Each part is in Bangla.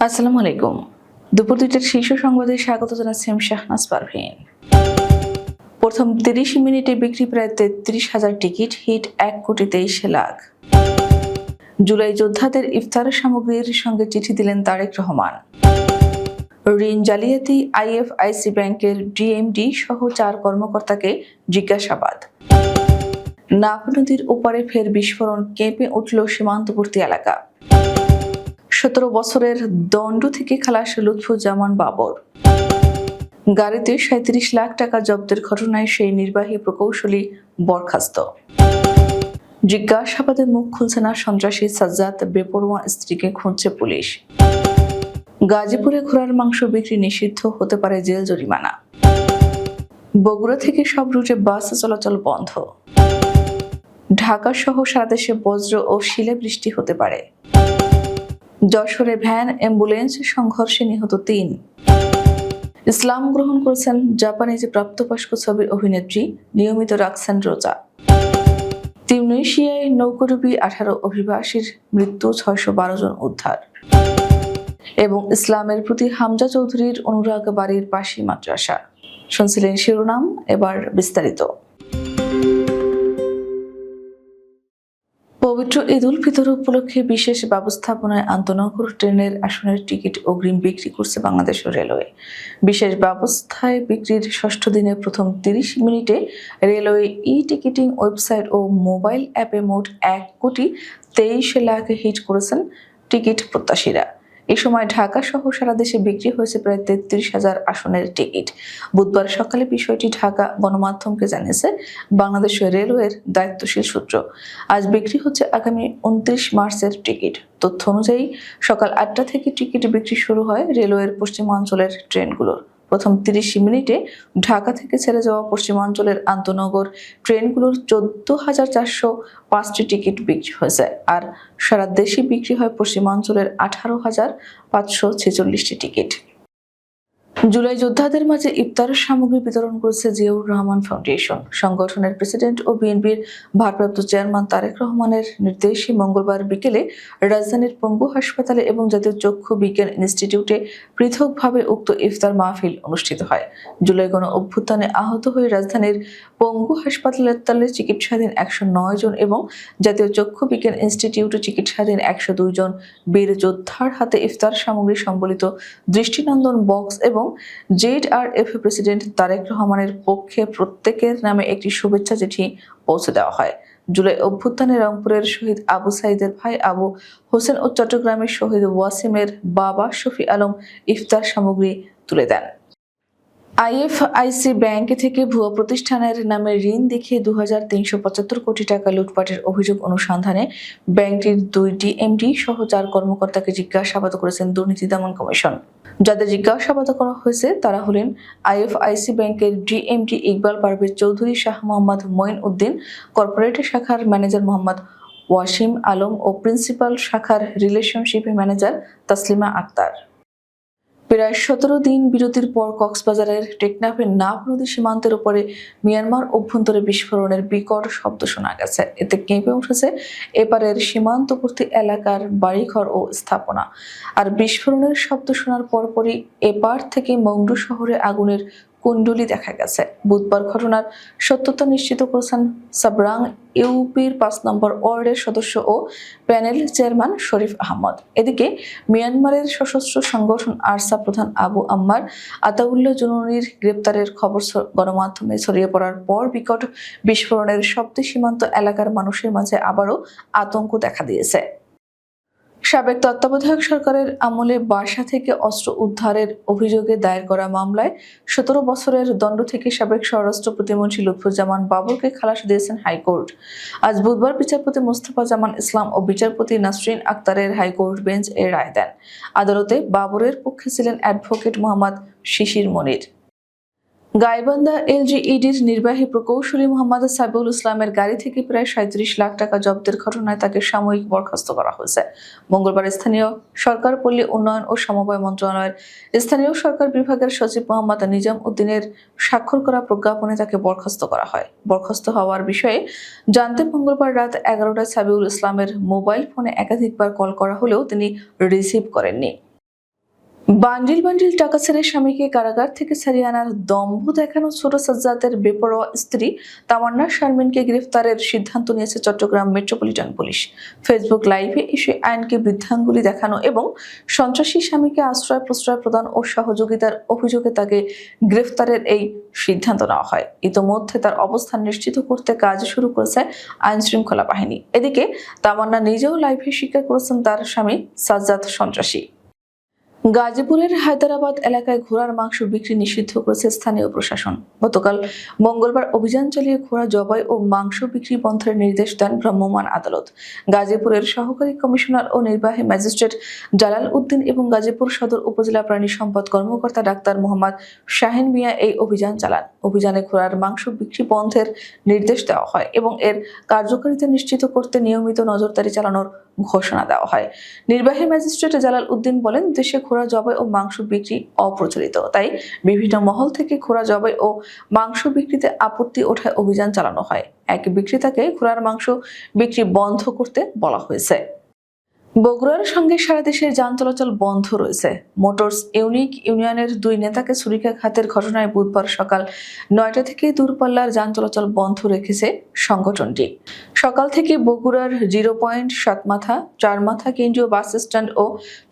আসসালামু আলাইকুম। দুপুর দুইটার শীর্ষ সংবাদে স্বাগত জানাচ্ছি আমি শাহনাজ পারভিন। প্রথম তিরিশ মিনিটে বিক্রি প্রায় তেত্রিশ হাজার টিকিট, হিট এক কোটি তেইশ লাখ। জুলাই যোদ্ধাদের ইফতার সামগ্রীর সঙ্গে চিঠি দিলেন তারেক রহমান। ঋণ জালিয়াতি, আইএফআইসি ব্যাংকের ডিএমডি সহ চার কর্মকর্তাকে জিজ্ঞাসাবাদ। নাপ নদীর ওপারে ফের বিস্ফোরণ, কেঁপে উঠল সীমান্তবর্তী এলাকা। সতেরো বছরের দণ্ড থেকে খালাস লুৎফুজ্জামান বাবর। গাড়িতে সাঁত্রিশ লাখ টাকা জব্দের ঘটনায় সেই নির্বাহী প্রকৌশলী বরখাস্ত। জিজ্ঞাসাবাদে মুখ খুলছে না সন্ত্রাসী সাজ্জাদ, বেপরোয়া স্ত্রীকে খুঁজছে পুলিশ। গাজীপুরে ঘোড়ার মাংস বিক্রি নিষিদ্ধ, হতে পারে জেল জরিমানা। বগুড়া থেকে সব রুটে বাস চলাচল বন্ধ। ঢাকা সহ সারা দেশে বজ্র ও শিলে বৃষ্টি হতে পারে। যশোরে ভ্যান অ্যাম্বুলেন্স সংঘর্ষে নিহত তিন। ইসলাম গ্রহণ করেছেন জাপানিজ প্রাপ্তবয়স্ক ছবির অভিনেত্রী নিয়মিত রাখছেন রোজা। তিউনেশিয়ায় নৌকডুবি আঠারো অভিবাসীর মৃত্যু ছয়শো বারো জন উদ্ধার। এবং ইসলামের প্রতি হামজা চৌধুরীর অনুরাগ বাড়ির পাশি মাদ্রাসা। শুনছিলেন শিরোনাম, এবার বিস্তারিত। পবিত্র ঈদ উল ফিতর উপলক্ষে বিশেষ ব্যবস্থাপনায় আন্তনগর ট্রেনের আসনের টিকিট অগ্রিম বিক্রি করছে বাংলাদেশ রেলওয়ে। বিশেষ ব্যবস্থায় বিক্রির ষষ্ঠ দিনের প্রথম তিরিশ মিনিটে রেলওয়ে ই টিকিটিং ওয়েবসাইট ও মোবাইল অ্যাপে মোট এক কোটি তেইশ লাখ হিট করেছেন টিকিট প্রত্যাশীরা। এ সময় ঢাকা সহ সারা দেশে বিক্রি হয়েছে প্রায় তেত্রিশ হাজার আসনের টিকিট। বুধবার সকালে বিষয়টি ঢাকা গণমাধ্যমকে জানিয়েছে বাংলাদেশ রেলওয়ের দায়িত্বশীল সূত্র। আজ বিক্রি হচ্ছে আগামী উনত্রিশ মার্চের টিকিট। তথ্য অনুযায়ী সকাল আটটা থেকে টিকিট বিক্রি শুরু হয় রেলওয়ের পশ্চিমাঞ্চলের ট্রেনগুলোর। প্রথম তিরিশ মিনিটে ঢাকা থেকে ছেড়ে যাওয়া পশ্চিমাঞ্চলের আন্তনগর ট্রেনগুলোর চোদ্দ হাজার চারশো পাঁচটি টিকিট বিক্রি হয়ে যায় আর সারা দেশে বিক্রি হয় পশ্চিমাঞ্চলের আঠারো হাজার পাঁচশো ছেচল্লিশটি টিকিট। জুলাই যোদ্ধাদের মাঝে ইফতার সামগ্রী বিতরণ করেছে জিয়াউর রহমান ফাউন্ডেশন। সংগঠনের প্রেসিডেন্ট ও বিএনপির ভারপ্রাপ্ত চেয়ারম্যান তারেক রহমানের নির্দেশে মঙ্গলবার বিকেলে রাজধানীর পঙ্গু হাসপাতালে এবং জাতীয় চক্ষু বিজ্ঞান ইনস্টিটিউটে পৃথকভাবে উক্ত ইফতার মাহফিল অনুষ্ঠিত হয়। জুলাই গণ অভ্যুত্থানে আহত হয়ে রাজধানীর পঙ্গু হাসপাতালের হাসপাতালে চিকিৎসাধীন একশো নয় জন এবং জাতীয় চক্ষু বিজ্ঞান ইনস্টিটিউটে চিকিৎসাধীন একশো দুই জন বীর যোদ্ধার হাতে ইফতার সামগ্রী সম্বলিত দৃষ্টিনন্দন বক্স এবং Z R F president Tarique রহমানের পক্ষে প্রত্যেকের নামে একটি শুভেচ্ছা চিঠি পৌঁছে দেওয়া হয়। জুলাই অভ্যুত্থানে রংপুরের শহীদ আবু সাইদের ভাই আবু হোসেন ও চট্টগ্রামের শহীদ ওয়াসিমের বাবা শফি আলম ইফতার সামগ্রী তুলে দেন। আইএফআইসি ব্যাংক থেকে ভুয়া প্রতিষ্ঠানের নামে ঋণ দেখিয়ে দু হাজার তিনশো পঁচাত্তর কোটি টাকা লুটপাটের অভিযোগ অনুসন্ধানে ব্যাংকটির দুই ডিএমডি সহ চার কর্মকর্তাকে জিজ্ঞাসাবাদ করেছেন দুর্নীতি দমন কমিশন। যাদের জিজ্ঞাসাবাদ করা হয়েছে, তারা হলেন আইএফআইসি ব্যাংকের ডিএমডি ইকবাল পারভেজ চৌধুরী, শাহ মোহাম্মদ মঈন উদ্দিন, কর্পোরেট শাখার ম্যানেজার মোহাম্মদ ওয়াসিম আলম ও প্রিন্সিপাল শাখার রিলেশনশিপ ম্যানেজার তাসলিমা আক্তার। প্রায় সতেরো দিন বিরতির পর কক্সবাজারের টেকনাফের নাফ নদী সীমান্তের উপরে মিয়ানমার অভ্যন্তরে বিস্ফোরণের বিকট শব্দ শোনা গেছে। এতে কেঁপে উঠেছে এপারের সীমান্তবর্তী এলাকার বাড়িঘর ও স্থাপনা। আর বিস্ফোরণের শব্দ শোনার পরপরই এপার থেকে মংডু শহরে আগুনের কুণ্ডলি দেখা গেছে। বুধবার ঘটনার সত্যতা নিশ্চিত করেছেন সাবরাং ইউপির পাঁচ নম্বর ওয়ার্ডের সদস্য ও প্যানেল চেয়ারম্যান শরীফ আহমদ। এদিকে মিয়ানমারের সশস্ত্র সংগঠন আরসা প্রধান আবু আম্মার আতাউল্লাহ জুনুনির গ্রেপ্তারের খবর গণমাধ্যমে ছড়িয়ে পড়ার পর বিকট বিস্ফোরণের শব্দে সীমান্ত এলাকার মানুষের মাঝে আবারও আতঙ্ক দেখা দিয়েছে। সাবেক তত্ত্বাবধায়ক সরকারের আমলে বাসা থেকে অস্ত্র উদ্ধারের অভিযোগে দায়ের করা মামলায় সতেরো বছরের দণ্ড থেকে সাবেক স্বরাষ্ট্র প্রতিমন্ত্রী লুৎফুজ্জামান বাবরকে খালাস দিয়েছেন হাইকোর্ট। আজ বুধবার বিচারপতি মোস্তফা জামান ইসলাম ও বিচারপতি নাসরিন আক্তারের হাইকোর্ট বেঞ্চ এ রায় দেন। আদালতে বাবরের পক্ষে ছিলেন অ্যাডভোকেট মোহাম্মদ শিশির মনির। গাইবান্ধা এলজিইডির নির্বাহী প্রকৌশলী মোহাম্মদ সাবিউল ইসলামের গাড়ি থেকে প্রায় সাঁত্রিশ লাখ টাকা জব্দের ঘটনায় তাকে সাময়িক বরখাস্ত করা হয়েছে। মঙ্গলবার স্থানীয় সরকার পল্লী উন্নয়ন ও সমবায় মন্ত্রণালয়ের স্থানীয় সরকার বিভাগের সচিব মোহাম্মদ নিজাম উদ্দিনের স্বাক্ষর করা প্রজ্ঞাপনে তাকে বরখাস্ত করা হয়। বরখাস্ত হওয়ার বিষয়ে জানতে মঙ্গলবার রাত এগারোটায় সাবিউল ইসলামের মোবাইল ফোনে একাধিকবার কল করা হলেও তিনি রিসিভ করেননি। বান্ডিল বান্ডিল টাকা ছেড়ে স্বামীকে কারাগার থেকে ছাড়িয়ে আনার দম্ভ দেখানো ছোট সাজ্জাদের বেপরোয়া স্ত্রী তামান্না শারমিনকে গ্রেফতারের সিদ্ধান্ত নিয়েছে চট্টগ্রাম মেট্রোপলিটন পুলিশ। ফেসবুক লাইভে এসে আইনকে বৃদ্ধাঙ্গুলি দেখানো এবং সন্ত্রাসী স্বামীকে আশ্রয় প্রশ্রয় প্রদান ও সহযোগিতার অভিযোগে তাকে গ্রেফতারের এই সিদ্ধান্ত নেওয়া হয়। ইতোমধ্যে তার অবস্থান নিশ্চিত করতে কাজ শুরু করেছে আইন শৃঙ্খলা বাহিনী। এদিকে তামান্না নিজেও লাইভে স্বীকার করেছেন তার স্বামী সাজ্জাদ সন্ত্রাসী। গাজীপুরের হায়দ্রাবাদ এলাকায় ঘোড়ার মাংস বিক্রি নিষিদ্ধ করেছে স্থানীয় প্রশাসন। গতকাল মঙ্গলবার অভিযান চালিয়ে ঘোড়া জবাই ও মাংস বিক্রি বন্ধের নির্দেশ দেন ভ্রাম্যমাণ আদালত। গাজীপুরের সহকারী কমিশনার ও নির্বাহী ম্যাজিস্ট্রেট জালাল উদ্দিন এবং গাজীপুর সদর উপজেলা প্রাণী সম্পদ কর্মকর্তা ডাক্তার মোহাম্মদ শাহিন মিয়া এই অভিযান চালান। অভিযানে ঘোড়ার মাংস বিক্রি বন্ধের নির্দেশ দেওয়া হয় এবং এর কার্যকারিতা নিশ্চিত করতে নিয়মিত নজরদারি চালানোর ঘোষণা দেওয়া হয়। নির্বাহী ম্যাজিস্ট্রেট জালাল উদ্দিন বলেন, দেশে ঘোড়া জবাই ও মাংস বিক্রি অপ্রচলিত। তাই বিভিন্ন মহল থেকে ঘোড়া জবাই ও মাংস বিক্রিতে আপত্তি ওঠায় অভিযান চালানো হয়। এক বিক্রেতাকে ঘোড়ার মাংস বিক্রি বন্ধ করতে বলা হয়েছে। বগুড়ার সঙ্গে সারা দেশের যান চলাচল বন্ধ রয়েছে। মোটরস ইউনিক ইউনিয়নের দুই নেতাকে ছুরিকাঘাতের ঘটনায় বুধবার সকাল নয়টা থেকে দূরপাল্লার যান চলাচল বন্ধ রেখেছে সংগঠনটি। সকাল থেকে বগুড়ার জিরো পয়েন্ট সাতমাথা, চারমাথা কেন্দ্রীয় বাস স্ট্যান্ড ও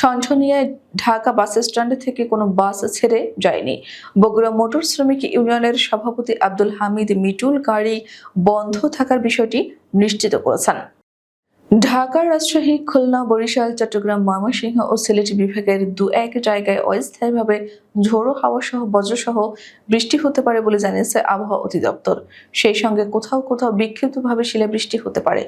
ঠনঠনিয়ায় ঢাকা বাস স্ট্যান্ড থেকে কোনো বাস ছেড়ে যায়নি। বগুড়া মোটর শ্রমিক ইউনিয়নের সভাপতি আব্দুল হামিদ মিটুল গাড়ি বন্ধ থাকার বিষয়টি নিশ্চিত করেছেন। ঢাকা রাজশাহী খুলনা বরিশাল চট্টগ্রাম ময়মনসিংহ ও সিলেট বিভাগের দু এক জায়গায় অস্থায়ীভাবে ঝোড়ো হাওয়া সহ বজ্রসহ বৃষ্টি হতে পারে বলে জানিয়েছে আবহাওয়া অধিদপ্তর। সেই সঙ্গে কোথাও কোথাও বিক্ষিপ্তভাবে শিলাবৃষ্টি হতে পারে।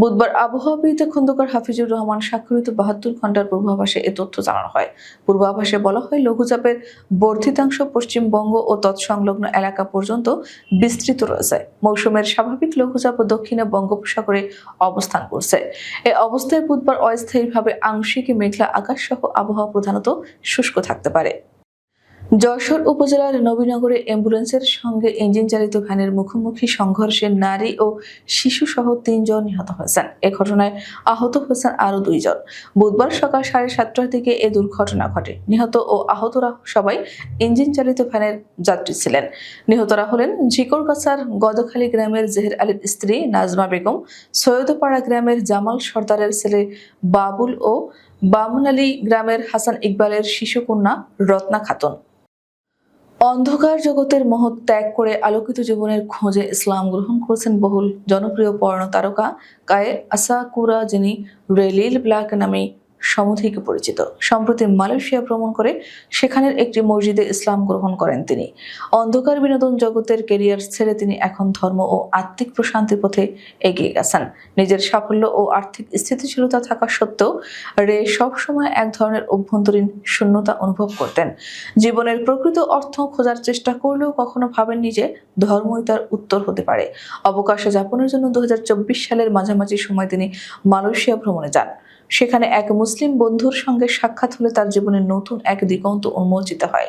বুধবার আবহাওয়াবিদ খন্দকার হাফিজুর রহমান স্বাক্ষরিত বাহাত্তর ঘণ্টার পূর্বাভাসে এ তথ্য জানানো হয়। পূর্বাভাসে বলা হয়, লঘুচাপের বর্ধিতাংশ পশ্চিমবঙ্গ ও তৎসংলগ্ন এলাকা পর্যন্ত বিস্তৃত রয়েছে। মৌসুমের স্বাভাবিক লঘুচাপ ও দক্ষিণে বঙ্গোপসাগরে অবস্থান করছে। এ অবস্থায় বুধবার অস্থায়ীভাবে আংশিক মেঘলা আকাশ সহ আবহাওয়া প্রধানত শুষ্ক থাকতে পারে। যশোর উপজেলার নবীনগরে অ্যাম্বুলেন্সের সঙ্গে ইঞ্জিন চালিত ভ্যানের মুখোমুখি সংঘর্ষে নারী ও শিশু সহ তিনজন নিহত হয়েছেন। এ ঘটনায় আহত হয়েছেন আরও দুইজন। বুধবার সকাল সাড়ে সাতটার দিকে এ দুর্ঘটনা ঘটে। নিহত ও আহতরা সবাই ইঞ্জিন চালিত ভ্যানের যাত্রী ছিলেন। নিহতরা হলেন ঝিকরগাছার গদখালী গ্রামের জেহের আলীর স্ত্রী নাজমা বেগম, সৈয়দপাড়া গ্রামের জামাল সর্দারের ছেলে বাবুল ও বামুনালী গ্রামের হাসান ইকবালের শিশুকন্যা রত্না খাতুন। অন্ধকার জগতের মহৎ ত্যাগ করে আলোকিত জীবনের খোঁজে ইসলাম গ্রহণ করেছেন বহুল জনপ্রিয় পর্ণ তারকা কায়ে আসাকুরা যিনি রেলিল ব্ল্যাক নামে সমধিক পরিচিত। সম্প্রতি মালয়েশিয়া ভ্রমণ করে সেখানের একটি মসজিদে ইসলাম গ্রহণ করেন তিনি। অন্ধকার বিনোদন জগতের কেরিয়ার ছেড়ে তিনি এখন ধর্ম ও আত্মিক প্রশান্তির পথে এগিয়ে গেছেন। নিজের সাফল্য ও আর্থিক স্থিতিশীলতা থাকা সত্ত্বেও রে সবসময় এক ধরনের অভ্যন্তরীণ শূন্যতা অনুভব করতেন। জীবনের প্রকৃত অর্থ খোঁজার চেষ্টা করলেও কখনো ভাবেননি যে ধর্মই তার উত্তর হতে পারে। অবকাশে যাপনের জন্য দু হাজার চব্বিশ সালের মাঝামাঝি সময় তিনি মালয়েশিয়া ভ্রমণে যান। সেখানে এক মুসলিম বন্ধুর সঙ্গে সাক্ষাৎ হলে তার জীবনের নতুন এক দিগন্ত উন্মোচিত হয়।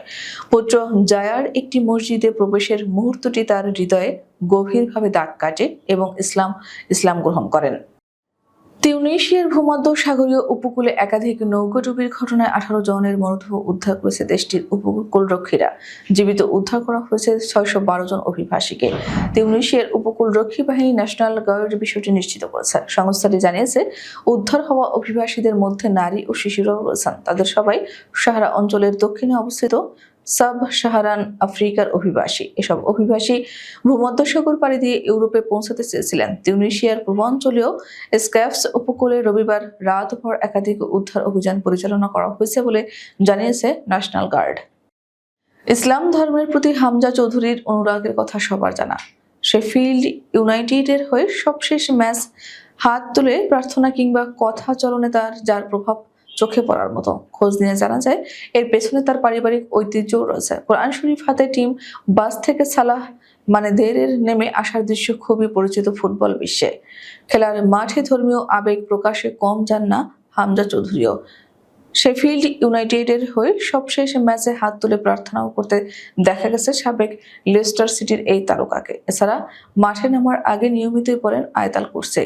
পুত্র জায়ার একটি মসজিদে প্রবেশের মুহূর্তটি তার হৃদয়ে গভীরভাবে দাগ কাটে এবং ইসলাম ইসলাম গ্রহণ করেন। তিউনিশিয়ার ভূমধ্য সাগরীয় উপকূলে একাধিক নৌকাডুবির ঘটনায় আঠারো জনের মরদেহ উদ্ধার করেছে দেশটির উপকূলরক্ষীরা। জীবিত উদ্ধার করা হয়েছে ছয়শো বারো জন অভিবাসীকে। তিউনিশিয়ার উপকূলরক্ষী বাহিনী ন্যাশনাল গার্ড বিষয়টি নিশ্চিত করেছে। সংস্থাটি জানিয়েছে, উদ্ধার হওয়া অভিবাসীদের মধ্যে নারী ও শিশুরাও রয়েছেন। তাদের সবাই সাহারা অঞ্চলের দক্ষিণে অবস্থিত সাব সাহারান আফ্রিকার অভিবাসী। এসব অভিবাসী ভূমধ্যসাগর পাড়ি দিয়ে ইউরোপে পৌঁছাতে চেয়েছিলেন। তিউনিশিয়ার পূর্বাঞ্চলীয় স্ক্যাফস উপকূলে রবিবার রাতভর একাধিক উদ্ধার অভিযান পরিচালনা করা হয়েছে বলে জানিয়েছে ন্যাশনাল গার্ড। ইসলাম ধর্মের প্রতি হামজা চৌধুরীর অনুরাগের কথা সবার জানা। শেফিল্ড ইউনাইটেডের হয়ে সবশেষ ম্যাচ হাত তুলে প্রার্থনা কিংবা কথা চলনে তার যার প্রভাব চোখে পড়ার মতো। খোঁজ নিয়ে জানা যায়, এর পেছনে তার পারিবারিক ঐতিহ্যও রয়েছে। কোরআন শরীফ হাতে টিম, বাস থেকে সালাহ মানে দেরের নেমে আসার দৃশ্য খুবই পরিচিত ফুটবল বিশ্বে। খেলার মাঠে ধর্মীয় আবেগ প্রকাশে কম যান না হামজা চৌধুরীও। শেফিল্ড ইউনাইটেডের হয়ে সবশেষ ম্যাচে হাত তুলে প্রার্থনাও করতে দেখা গেছে সাবেক লেস্টার সিটির এই তারকাকে। এছাড়া মাঠে নামার আগে নিয়মিতই পড়েন আয়তাল কুরসি।